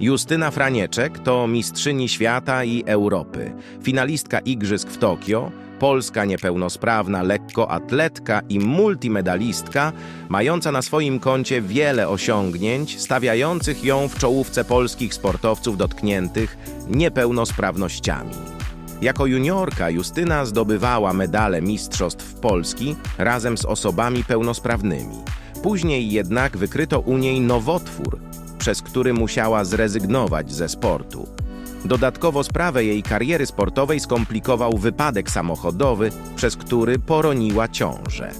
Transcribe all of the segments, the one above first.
Justyna Franieczek to mistrzyni świata i Europy, finalistka Igrzysk w Tokio, polska niepełnosprawna lekkoatletka i multimedalistka, mająca na swoim koncie wiele osiągnięć, stawiających ją w czołówce polskich sportowców dotkniętych niepełnosprawnościami. Jako juniorka Justyna zdobywała medale Mistrzostw Polski razem z osobami pełnosprawnymi. Później jednak wykryto u niej nowotwór, przez który musiała zrezygnować ze sportu. Dodatkowo sprawę jej kariery sportowej skomplikował wypadek samochodowy, przez który poroniła ciążę.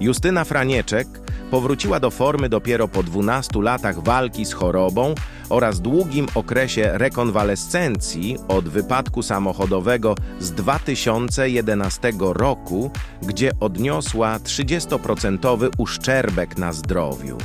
Justyna Franieczek powróciła do formy dopiero po 12 latach walki z chorobą oraz długim okresie rekonwalescencji od wypadku samochodowego z 2011 roku, gdzie odniosła 30% uszczerbek na zdrowiu.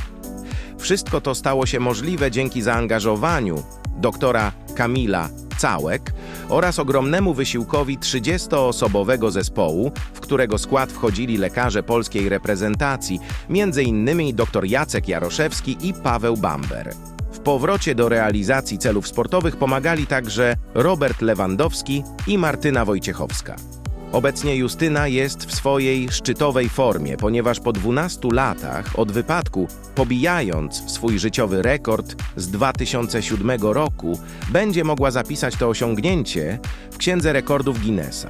Wszystko to stało się możliwe dzięki zaangażowaniu doktora Kamila Całek oraz ogromnemu wysiłkowi 30-osobowego zespołu, w którego skład wchodzili lekarze polskiej reprezentacji, m.in. dr Jacek Jaroszewski i Paweł Bamber. W powrocie do realizacji celów sportowych pomagali także Robert Lewandowski i Martyna Wojciechowska. Obecnie Justyna jest w swojej szczytowej formie, ponieważ po 12 latach od wypadku, pobijając swój życiowy rekord z 2007 roku, będzie mogła zapisać to osiągnięcie w Księdze Rekordów Guinnessa.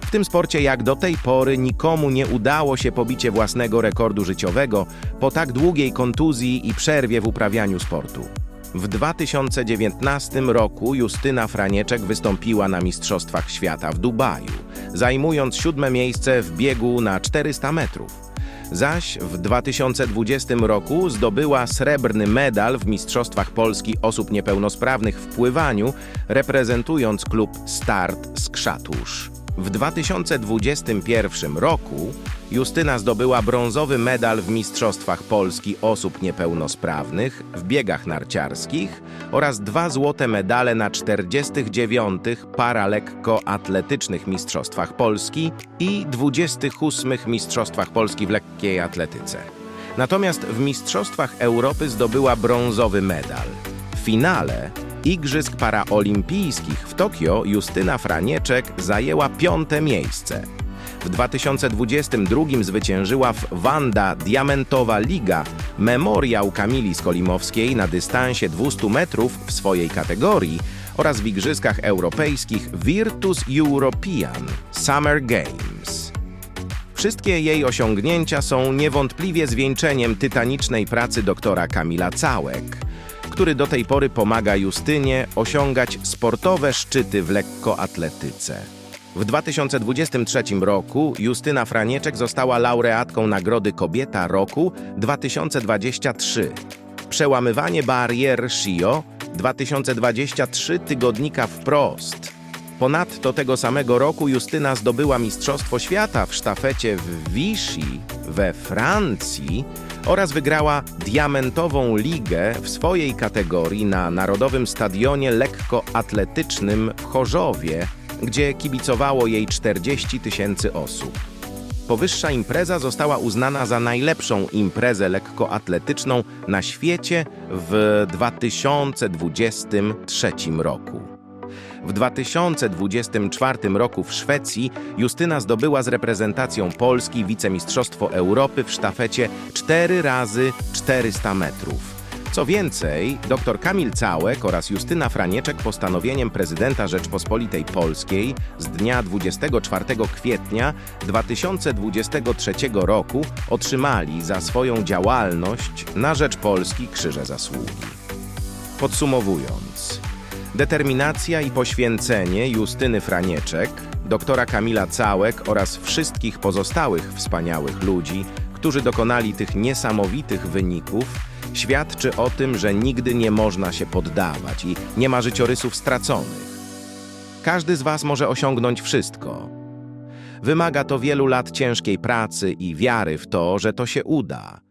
W tym sporcie jak do tej pory nikomu nie udało się pobicie własnego rekordu życiowego po tak długiej kontuzji i przerwie w uprawianiu sportu. W 2019 roku Justyna Franieczek wystąpiła na Mistrzostwach Świata w Dubaju, zajmując siódme miejsce w biegu na 400 metrów. Zaś w 2020 roku zdobyła srebrny medal w Mistrzostwach Polski osób niepełnosprawnych w pływaniu, reprezentując klub Start z Krzatusz. W 2021 roku Justyna zdobyła brązowy medal w Mistrzostwach Polski osób niepełnosprawnych w biegach narciarskich oraz dwa złote medale na 49. paralekkoatletycznych Mistrzostwach Polski i 28. Mistrzostwach Polski w lekkiej atletyce. Natomiast w Mistrzostwach Europy zdobyła brązowy medal. W finale Igrzysk Paraolimpijskich w Tokio Justyna Franieczek zajęła piąte miejsce. W 2022 zwyciężyła w Wanda Diamentowa Liga memoriał Kamili Skolimowskiej na dystansie 200 metrów w swojej kategorii oraz w Igrzyskach Europejskich Virtus European Summer Games. Wszystkie jej osiągnięcia są niewątpliwie zwieńczeniem tytanicznej pracy doktora Kamila Całek, który do tej pory pomaga Justynie osiągać sportowe szczyty w lekkoatletyce. W 2023 roku Justyna Franieczek została laureatką Nagrody Kobieta Roku 2023. Przełamywanie barier SHIO 2023 tygodnika wprost. Ponadto tego samego roku Justyna zdobyła Mistrzostwo Świata w sztafecie w Vichy we Francji oraz wygrała diamentową ligę w swojej kategorii na Narodowym Stadionie Lekkoatletycznym w Chorzowie, gdzie kibicowało jej 40 tysięcy osób. Powyższa impreza została uznana za najlepszą imprezę lekkoatletyczną na świecie w 2023 roku. W 2024 roku w Szwecji Justyna zdobyła z reprezentacją Polski wicemistrzostwo Europy w sztafecie 4 razy 400 metrów. Co więcej, dr Kamil Całek oraz Justyna Franieczek postanowieniem prezydenta Rzeczpospolitej Polskiej z dnia 24 kwietnia 2023 roku otrzymali za swoją działalność na rzecz Polski Krzyże Zasługi. Podsumowując, determinacja i poświęcenie Justyny Franieczek, doktora Kamila Całek oraz wszystkich pozostałych wspaniałych ludzi, którzy dokonali tych niesamowitych wyników, świadczy o tym, że nigdy nie można się poddawać i nie ma życiorysów straconych. Każdy z Was może osiągnąć wszystko. Wymaga to wielu lat ciężkiej pracy i wiary w to, że to się uda.